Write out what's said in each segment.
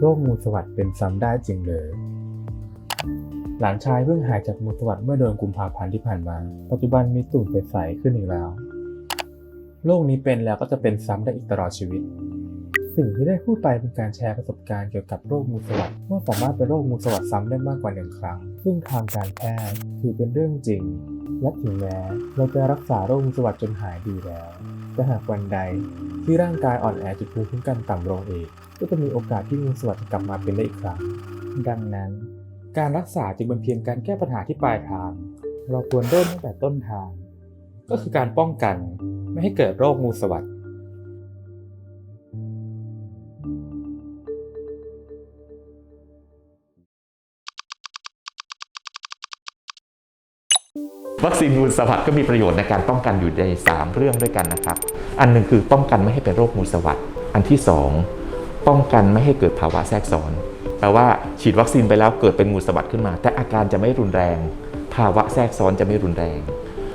โรคงูสวัดเป็นซ้ำได้จริงเลยหลานชายเพิ่งหายจากงูสวัดเมื่อเดือนกุมภาพันธ์ที่ผ่านมา ปัจจุบันมีตุ่มใสๆขึ้นอีกแล้ว โรคนี้เป็นแล้วก็จะเป็นซ้ำได้อีกตลอดชีวิต สิ่งที่ได้พูดไปเป็นการแชร์ประสบการณ์เกี่ยวกับโรคงูสวัดว่าสามารถเป็นโรคงูสวัดซ้ำได้มากกว่าหนึ่งครั้ง ซึ่งทางการแพทย์ถือเป็นเรื่องจริง และถึงแม้เราจะรักษาโรคงูสวัดจนหายดีแล้ว แต่หากวันใดที่ร่างกายอ่อนแอจนภูมิคุ้มกันต่ำลงเองก็จะมีโอกาสที่งูสวัสด์กลับมาเป็นได้อีกครั้ง ดังนั้น การรักษาจึงเป็นเพียงการแก้ปัญหาที่ปลายทาง เราควรเริ่มตั้งแต่ต้นทาง ก็คือการป้องกันไม่ให้เกิดโรคงูสวัสด์ วัคซีนงูสวัสด์ก็มีประโยชน์ในการป้องกันอยู่ใน 3 เรื่องด้วยกันนะครับ อันหนึ่งคือป้องกันไม่ให้เป็นโรคงูสวัสด์อันที่ 2 ป้องกันไม่ให้เกิดภาวะแทรกซ้อนแปลว่าฉีดวัคซีนไปแล้วเกิดเป็นงูสวัสดขึ้นมา แต่อาการจะไม่รุนแรง ภาวะแทรกซ้อนจะไม่รุนแรง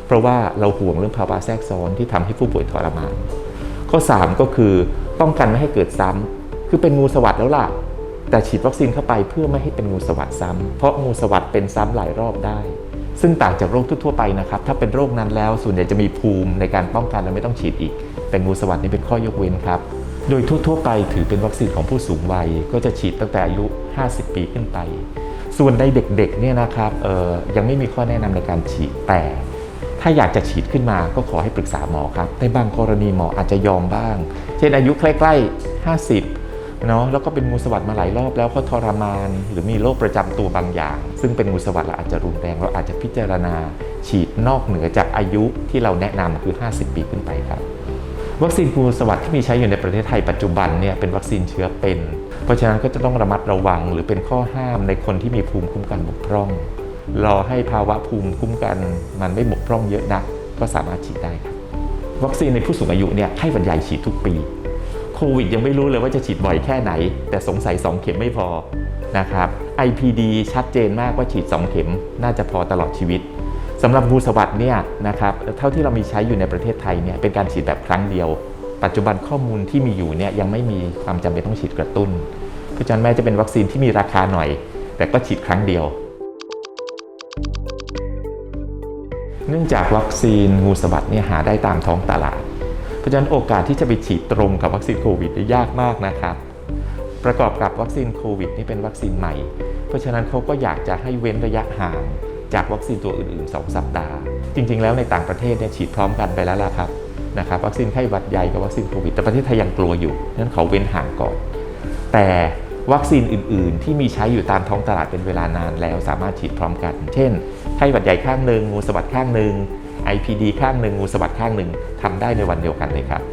เพราะว่าเราห่วงเรื่องภาวะแทรกซ้อนที่ทำให้ผู้ป่วยทรมาน ข้อ 3 ก็คือป้องกันไม่ให้เกิดซ้ำคือเป็นงูสวัสดแล้วล่ะ แต่ฉีดวัคซีนเข้าไปเพื่อไม่ให้เป็นงูสวัสดซ้ำเพราะงูสวัสดเป็นซ้ำหลายรอบได้ ซึ่งต่างจากโรคทั่วไปนะครับ ถ้าเป็นโรคนั้นแล้วส่วนใหญ่จะมีภูมิในการป้องกันและไม่ต้องฉีดอีก แต่งูสวัสด์นี่เป็นข้อยกเว้นครับ โดยทั่วๆไปถือเป็นวัคซีนของผู้สูงวัย ก็จะฉีดตั้งแต่อายุ 50 ปีขึ้นไป ส่วนในเด็กๆเนี่ยนะครับยังไม่มีข้อแนะนำในการฉีดแต่ ถ้าอยากจะฉีดขึ้นมาก็ขอให้ปรึกษาหมอครับในบางกรณีหมออาจจะยอมบ้าง เช่นอายุใกล้ๆ50 เนาะแล้วก็เป็นงูสวัสด์มาหลายรอบแล้วเขาทรมาน หรือมีโรคประจำตัวบางอย่าง ซึ่งเป็นงูสวัสด์และอาจจะรุนแรงเราอาจจะพิจารณาฉีดนอกเหนือจากอายุที่เราแนะนำคือ 50 ปีขึ้นไปครับ วัคซีนงูสวัสด์ที่มีใช้อยู่ในประเทศไทยปัจจุบันเนี่ยเป็นวัคซีนเชื้อเป็น เพราะฉะนั้นก็จะต้องระมัดระวัง หรือเป็นข้อห้ามในคนที่มีภูมิคุ้มกันบกพร่อง รอให้ภาวะภูมิคุ้มกันมันไม่บกพร่องเยอะนักก็สามารถฉีดได้ครับวัคซีนในผู้สูงอายุเนี่ยไข้หวัดใหญ่ฉีดทุกปี วิดยังไม่รู้เลยว่าจะฉีดบ่อยแค่ไหน แต่สงสัย 2 เข็มไม่พอนะครับ IPD ชัดเจนมากว่าฉีด 2 เข็มน่าจะพอตลอดชีวิตสำหรับงูสวัสด์เนี่ยนะครับเท่าที่เรามีใช้อยู่ในประเทศไทยเนี่ยเป็นการฉีดแบบครั้งเดียว ปัจจุบันข้อมูลที่มีอยู่เนี่ยยังไม่มีความจำเป็นต้องฉีดกระตุ้น เพราะฉะนั้นแม้จะเป็นวัคซีนที่มีราคาหน่อย แต่ก็ฉีดครั้งเดียว เนื่องจากวัคซีนงูสวัสด์เนี่ยหาได้ตามท้องตลาด เพราะฉะนั้นโอกาสที่จะไปฉีดตรงกับวัคซีนโควิดยากมากนะครับประกอบกับวัคซีนโควิดนี่เป็นวัคซีนใหม่ เพราะฉะนั้นเขาก็อยากจะให้เว้นระยะห่างจากวัคซีนตัวอื่น ๆ 2 สัปดาห์ จริง ๆ แล้วในต่างประเทศเนี่ยฉีดพร้อมกันไปแล้วล่ะครับนะครับวัคซีนไข้หวัดใหญ่กับวัคซีนโควิด แต่ประเทศไทยยังกลัวอยู่นั้นเขาเว้นห่างก่อน แต่วัคซีนอื่น ๆ ที่มีใช้อยู่ตามท้องตลาดเป็นเวลานานแล้วสามารถฉีดพร้อมกัน เช่น ไข้หวัดใหญ่ข้างหนึ่งงูสวัสดข้างหนึ่ง IPD ข้างหนึ่งงูสวัสด์ข้างหนึ่งทำได้ในวันเดียวกันเลยครับ